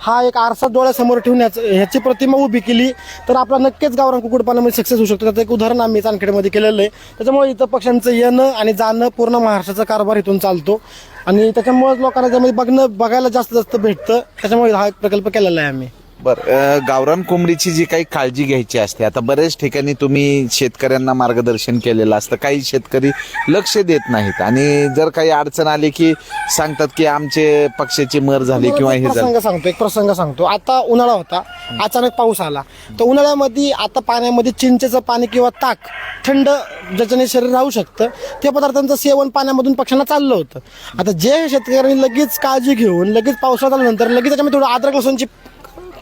हा एक आरसा डोळ्यासमोर ठेवण्याचं ह्याची प्रतिमा उभी केली. तर आपला नक्कीच गावरान कुक्कुटपालनामध्ये सक्सेस होऊ शकतो. त्याचं एक उदाहरण आम्ही चांदखेडमध्ये केलेलं आहे. त्याच्यामुळे इथं पक्ष्यांचं येणं आणि जाणं पूर्ण महाराष्ट्राचा कारभार इथून चालतो. आणि त्याच्यामुळे लोकांना त्यामध्ये बघणं बघायला जास्त जास्त भेटतं. त्याच्यामुळे हा एक प्रकल्प केलेला आहे आम्ही. बर गावरान कोंबडीची जी काही काळजी घ्यायची असते आता बऱ्याच ठिकाणी तुम्ही शेतकऱ्यांना मार्गदर्शन केलेलं असतं काही शेतकरी लक्ष देत नाहीत. आणि जर काही अडचण आली की सांगतात की आमचे पक्षाची मर झाली किंवा हे झालं. प्रसंग सांगतो एक प्रसंग सांगतो. आता उन्हाळा होता अचानक पाऊस आला. तर उन्हाळ्यामध्ये आता पाण्यामध्ये चिंचेचं पाणी किंवा ताक थंड ज्याच्याने शरीर राहू शकतं ते पदार्थांचं सेवन पाण्यामधून पक्ष्यांना चाललं होतं. आता जे शेतकऱ्यांनी लगेच काळजी घेऊन लगेच पावसाळ्यात आल्यानंतर लगेच त्याच्यामध्ये थोडं अद्रक लसूणची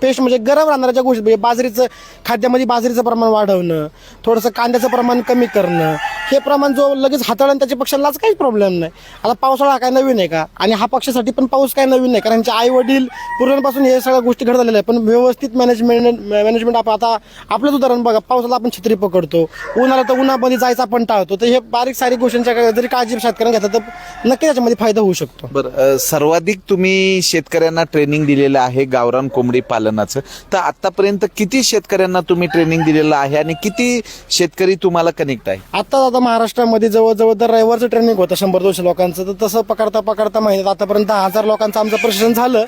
पेस्ट म्हणजे गरम राहणाऱ्या ज्या गोष्टी म्हणजे बाजरीचं खाद्यामध्ये बाजरीचं प्रमाण वाढवणं थोडंसं कांद्याचं प्रमाण कमी करणं हे प्रमाण जो लगेच हाताळून त्याच्या पक्षांनाच काहीच प्रॉब्लेम नाही. आता पावसाळा हा काय नवीन आहे का? आणि हा पक्षासाठी पण पाऊस काय नवीन नाही कारण आई वडील पूर्वीपासून हे सगळ्या गोष्टी घडत आलेल्या आहे पण व्यवस्थित मॅनेजमेंट मॅनेजमेंट आपण आता आपलंच उदाहरण बघा पावसाला आपण छत्री पकडतो उन्हाळा तर उन्हामध्ये जायचं आपण टाळतो तर हे बारीक सारीक गोष्टींच्या जरी काळजी शेतकऱ्यांना घेतात तर नक्की त्याच्यामध्ये फायदा होऊ शकतो. बरं सर्वाधिक तुम्ही शेतकऱ्यांना ट्रेनिंग दिलेलं आहे गावरान कोंबडी पालन पालनाचं तर आतापर्यंत किती शेतकऱ्यांना तुम्ही ट्रेनिंग दिलेलं आहे आणि किती शेतकरी तुम्हाला कनेक्ट आहे? आता आता महाराष्ट्रामध्ये जवळजवळ दर रविवारचं ट्रेनिंग होतं शंभर दोनशे लोकांचं. तर तसं पकडता पकडता महिन्यात आतापर्यंत हजार लोकांचं आमचं प्रशिक्षण झालं.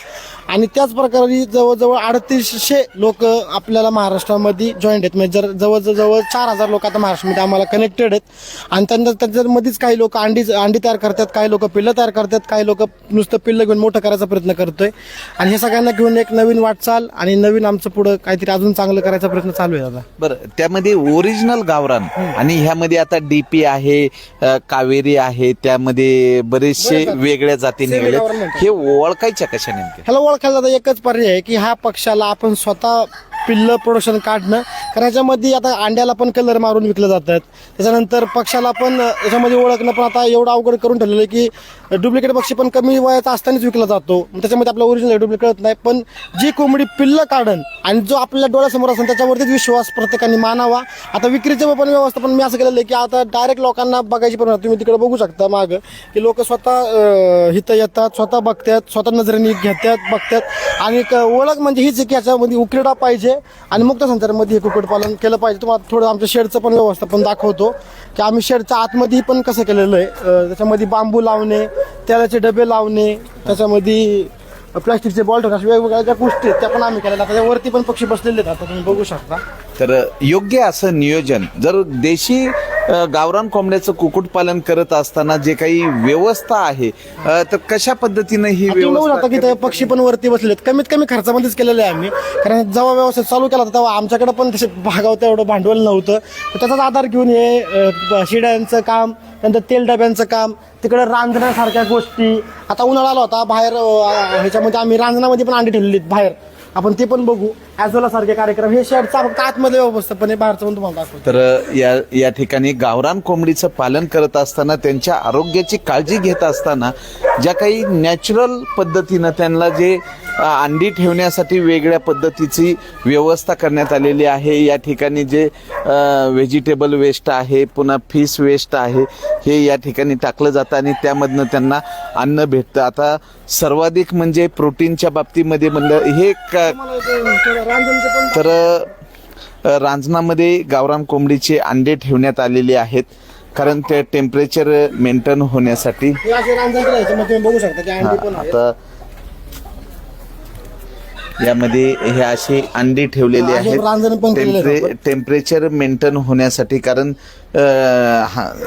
आणि त्याच प्रकारे जवळजवळ अडतीसशे लोक आपल्याला महाराष्ट्रामध्ये जॉईंट आहेत. म्हणजे जर जवळजवळ जवळ चार हजार लोक आता महाराष्ट्रामध्ये आम्हाला कनेक्टेड आहेत. आणि त्यांना त्यांच्यामध्येच काही लोक अंडी अंडी तयार करतात काही लोक पिल्लं तयार करतात काही लोक नुसतं पिल्लं घेऊन मोठं करायचा प्रयत्न करतोय. आणि हे सगळ्यांना घेऊन एक नवीन वाटचाल आणि नवीन आमचं पुढं काहीतरी अजून चांगलं करायचा प्रयत्न चालू आहे आता बरं त्यामध्ये ओरिजिनल गावरान आणि ह्यामध्ये आता डीपी आहे अ, कावेरी आहे त्यामध्ये बरेचसे वेगळ्या जाती सेमी निघाले गावरान म्हणतात. हे ओळखायच्या कशा नेमक्या ह्याला ओळखायला जाता एकच पर्याय आहे की ह्या पक्षाला आपण स्वतः पिल्लं प्रोडक्शन काढणं. कारण याच्यामध्ये आता अंड्याला पण कलर मारून विकलं जातात. त्याच्यानंतर पक्षाला पण याच्यामध्ये ओळखणं पण आता एवढं अवघड करून ठेवलेलं आहे की डुप्लिकेट पक्षी पण कमी वयाचा असतानाच विकला जातो. त्याच्यामध्ये आपला ओरिजिनल डुप्लिकेट कळत नाही. पण जी कोंबडी पिल्लं काढण आणि जो आपल्या डोळ्यासमोर असेल त्याच्यावरतीच विश्वास प्रत्येकाने मानावा. आता विक्रीचं पण व्यवस्था पण मी असं केलेलं आहे की आता डायरेक्ट लोकांना बघायची पण तुम्ही तिकडे बघू शकता मागं. की लोक स्वतः हिथं इथं येतात स्वतः बघतात स्वतः नजरेने घेतात बघतात. आणि एक ओळख म्हणजे हीच की याच्यामध्ये उकिरडा पाहिजे. आणि मुक्त संचारामध्ये हे कुक्कुटपालन केलं पाहिजे. तुम्हाला थोडं आमच्या शेडचं पण व्यवस्थापन दाखवतो की आम्ही शेडच्या आतमध्ये पण कसं केलेलं आहे. त्याच्यामध्ये बांबू लावणे तेलाचे डबे लावणे त्याच्यामध्ये प्लास्टिकचे बॉल ठेवणे अशा वेगवेगळ्या ज्या गोष्टी आहेत त्या पण आम्ही केलेल्या आता त्यावरती पण पक्षी बसलेले आहेत आता तुम्ही बघू शकता. तर योग्य असं नियोजन जर देशी गावरान कोंबड्याचं कुक्कुटपालन करत असताना जे काही व्यवस्था आहे तर कशा पद्धतीनं ही की व्यवस्था ते पक्षी पण वरती बसलेत. कमीत कमी खर्चामध्येच केलेले आहे आम्ही. कारण जेव्हा व्यवस्थित चालू केला होता तेव्हा आमच्याकडे पण तसे भागावतं एवढं भांडवल नव्हतं. तर त्याचाच आधार घेऊन हे शिड्यांचं काम नंतर तेल डब्यांचं काम तिकडे रांजण्यासारख्या गोष्टी. आता उन्हाळा आला होता बाहेर ह्याच्यामध्ये आम्ही रांजणामध्ये पण अंडी ठेवलेली बाहेर. आपण ते पण बघू. ॲझोला सारखे कार्यक्रम हे शेडचा फक्त आतमध्ये व्यवस्थितपणे बाहेरचं पण तुम्हाला दाखवतो. तर या या ठिकाणी गावरान कोंबडीचं पालन करत असताना त्यांच्या आरोग्याची काळजी घेत असताना ज्या काही नॅचरल पद्धतीनं त्यांना जे अंडी ठेवण्यासाठी वेगळ्या पद्धतीची व्यवस्था करण्यात आलेली आहे. या ठिकाणी जे व्हेजिटेबल वेस्ट आहे पुन्हा फिश वेस्ट आहे हे या ठिकाणी टाकलं जातं आणि त्यामधनं त्यांना अन्न भेटतं. आता सर्वाधिक म्हणजे प्रोटीनच्या बाबतीमध्ये म्हणलं हे तर रांजणामध्ये गावरान कोंबडीचे अंडे ठेवण्यात आलेले आहेत. कारण ते टेम्परेचर मेंटेन होण्यासाठी हे असे रांजण पण आहे, मग तुम्ही बघू शकता की हा, अंडी पण आहेत. आता यामध्ये हे असे अंडी ठेवलेले हा, आहेत. टेम्परेचर मेंटेन होण्यासाठी कारण अ,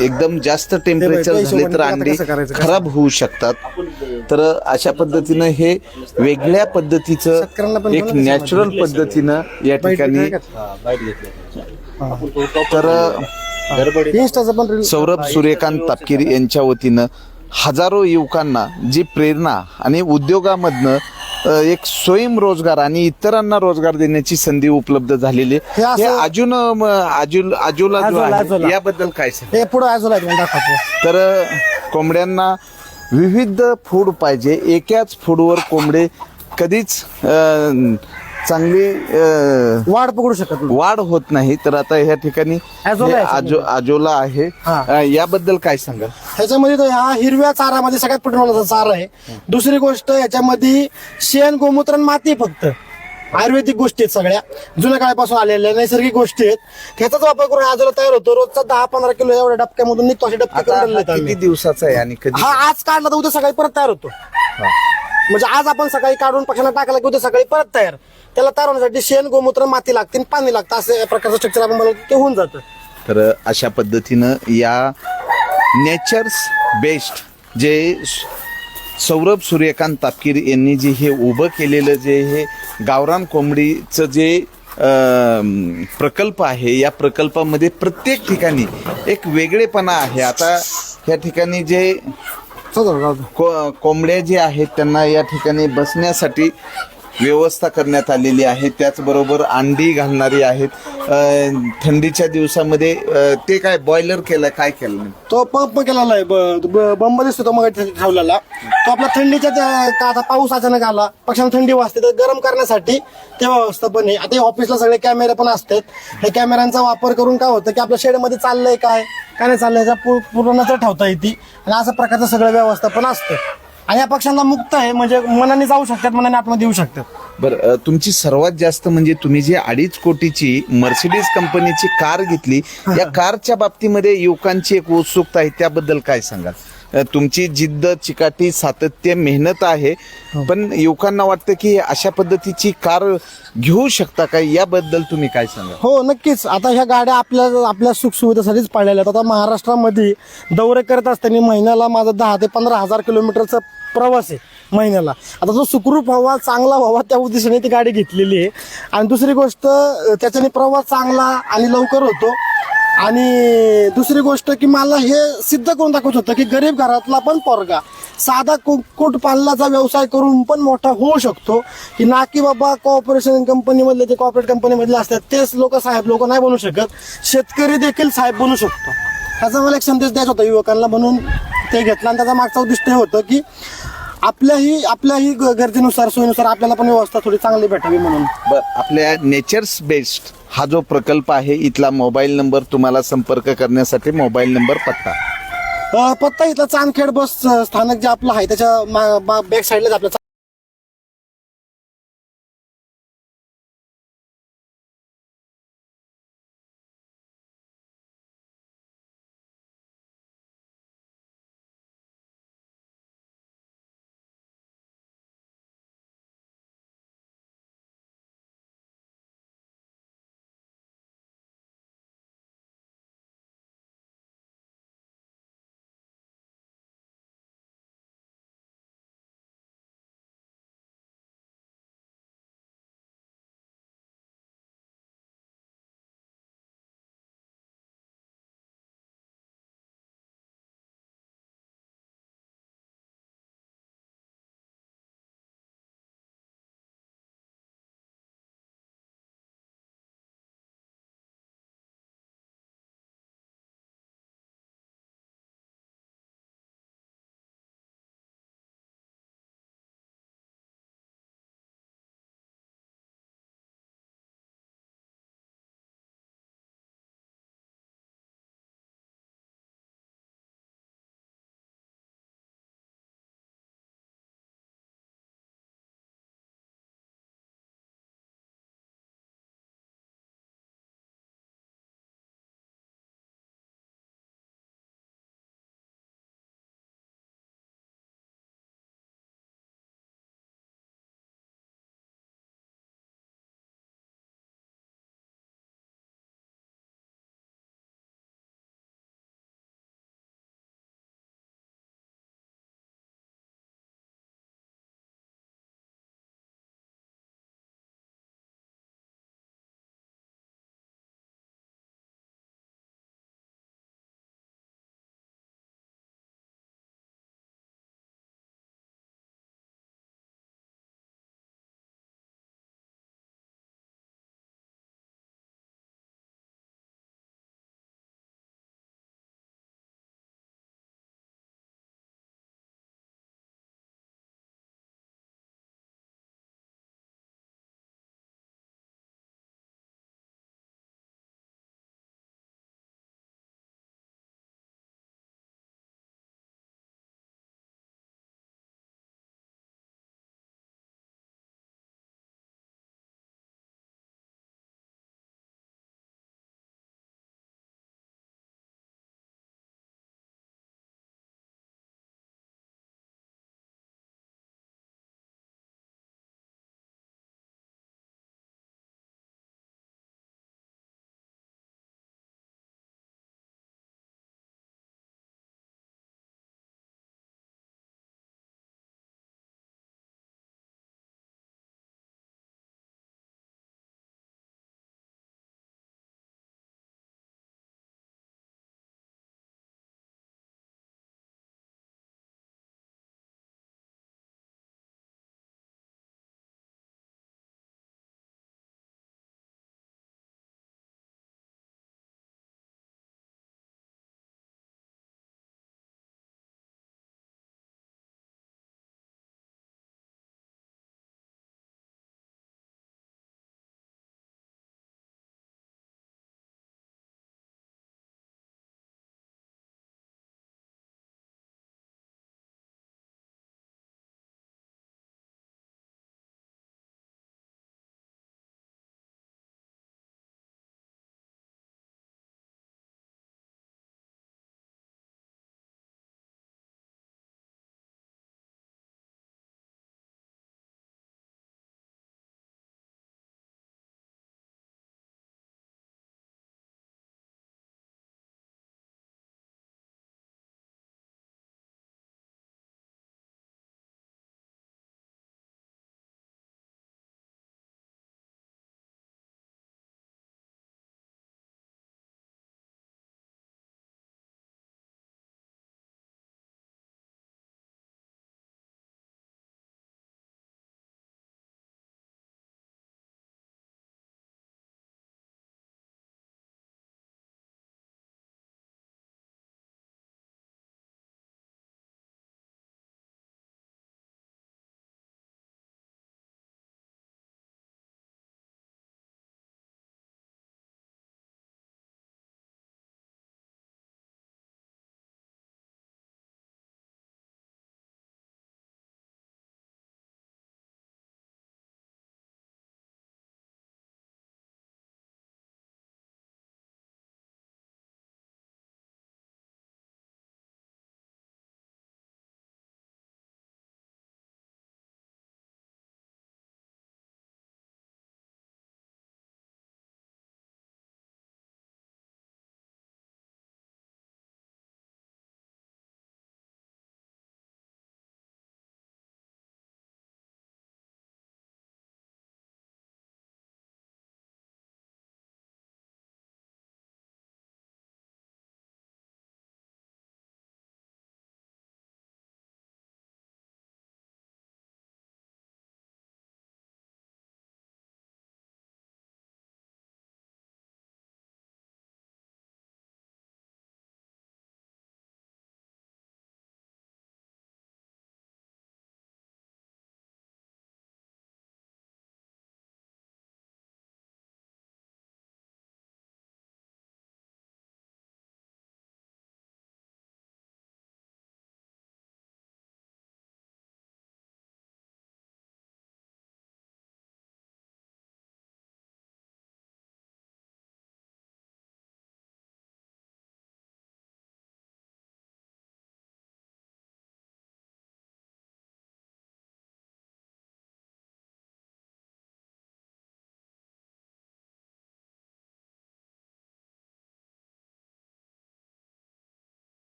एकदम जास्त टेम्परेचर झाले तर अंडी? खराब होऊ शकतात. तर अशा पद्धतीनं हे वेगळ्या पद्धतीचं एक नॅचरल पद्धतीनं या ठिकाणी तर सौरभ सूर्यकांत तापकीर यांच्या वतीनं हजारो युवकांना जी प्रेरणा आणि उद्योगामधनं एक स्वयंरोजगार आणि इतरांना रोजगार देण्याची संधी उपलब्ध झालेली आहे. हे असं- हे अजून जो अजोला, आहे, अजोला. याबद्दल काय सांग हे पुढं दाखवतो तर कोंबड्यांना विविध फूड पाहिजे एकाच फूडवर कोंबडे कधीच अ, चांगली अं, वाढ पकडू शकत नाही. वाढ होत नाही. तर आता ह्या ठिकाणी आजोला हे आहे आजो आजोला आहे. हा. अं, याबद्दल काय सांगाल? ह्याच्यामध्ये तो हा हिरव्या चारामध्ये सगळ्यात पटवण्याचा चारा आहे. दुसरी गोष्ट याच्यामध्ये शेण गोमूत्र आणि माती फक्त. आयुर्वेदिक गोष्टी आहेत सगळ्या. जुन्या काळापासून आलेल्या नैसर्गिक गोष्टी आहेत. ह्याचाच वापर करून आजोला तयार होतो. रोजचा दहा पंधरा किलो एवढ्या डबक्यामधून निघतो असे डबके आता करून हा किती. दिवसाचा आहे आणि कधी? हा आज काढला तर उद्या सकाळी परत तयार होतो. म्हणजे आज आपण सकाळी काढून पक्षांना टाकला की उद्या सकाळी परत तयार. त्याला तयार होण्यासाठी शेण गोमूत्र माती लागते आणि पाणी लागतं असं प्रकारचं स्ट्रक्चर आपण बनवतो ते होऊन जातं. तर अशा पद्धतीनं या नेचर्स बेस्ट जे सौरभ सूर्यकांत तापकीर यांनी जे हे उभं केलेलं जे हे गावरान कोंबडीचं जे प्रकल्प आहे या प्रकल्पामध्ये प्रत्येक ठिकाणी एक वेगळेपणा आहे. आता या ठिकाणी जे को कोंबड्या जे आहेत त्यांना या ठिकाणी बसण्यासाठी व्यवस्था करण्यात आलेली आहे. त्याचबरोबर अंडी घालणारी आहेत. थंडीच्या दिवसामध्ये ते काय बॉयलर केलं काय केलं? तो पंप केलेला आहे. बंब दिसतो तो मग ठेवलेला. तो आपला थंडीच्या त्या- का आता पाऊस अचानक आला पक्षांना थंडी वाजते तर गरम करण्यासाठी ते व्यवस्थापन आहे. आता ऑफिसला सगळे कॅमेरे पण असतात. हे कॅमेऱ्यांचा वापर करून काय होतं की आपल्या शेडमध्ये चाललंय काय? काय चाललंय पूर्ण नजर ठेवता येते. आणि असं प्रकारचं सगळं व्यवस्थापन असतं. आणि या पक्षांना मुक्त आहे म्हणजे मनाने जाऊ शकतात मनाने आतमध्ये येऊ शकतात. बरं तुमची सर्वात जास्त म्हणजे तुम्ही जी अडीच कोटीची मर्सिडीज कंपनीची कार घेतली या कारच्या बाबतीमध्ये युवकांची एक उत्सुकता आहे त्याबद्दल काय सांगाल? तुमची जिद्द चिकाटी सातत्य मेहनत आहे. पण युवकांना वाटतं की अशा पद्धतीची कार घेऊ शकता का? याबद्दल तुम्ही काय सांगाल? हो नक्कीच. आता ह्या गाड्या आपल्या आपल्या सुखसुविधेसाठीच पाळलेल्या आहेत. आता महाराष्ट्रामध्ये दौरे करत असताना महिन्याला माझा दहा ते पंधरा हजार किलोमीटरचा प्रवास आहे महिन्याला. आता जो सुखरूप व्हावा चांगला व्हावा त्या उद्देशाने ती गाडी घेतलेली आहे. आणि दुसरी गोष्ट त्याच्याने प्रवास चांगला आणि लवकर होतो. आणि दुसरी गोष्ट की मला हे सिद्ध करून दाखवत होतं की गरीब घरातला पण पोरगा साधा कुक्कुट पालनाचा व्यवसाय करून पण मोठा होऊ शकतो. की ना की बाबा कॉर्पोरेशन कंपनीमधले ते कॉर्पोरेट कंपनीमधले असतात तेच लोक साहेब लोक नाही बनू शकत. शेतकरी देखील साहेब बनू शकतो. ह्याचा मला एक संदेश द्यायचा होता युवकांना म्हणून ते घेतला आणि त्याचा मागचा उद्दिष्ट हे होतं की आपल्याही आपल्याही ग- गरजेनुसार सोयीनुसार आपल्याला पण व्यवस्था थोडी चांगली भेटावी म्हणून. बर आपल्या नेचर्स बेस्ट हा जो प्रकल्प आहे इथला मोबाईल नंबर तुम्हाला संपर्क करण्यासाठी मोबाईल नंबर पत्ता. अं, पत्ता इथला चांदखेड बस अं, स्थानक जे आपलं आहे त्याच्या बॅक साईडलाच आपल्या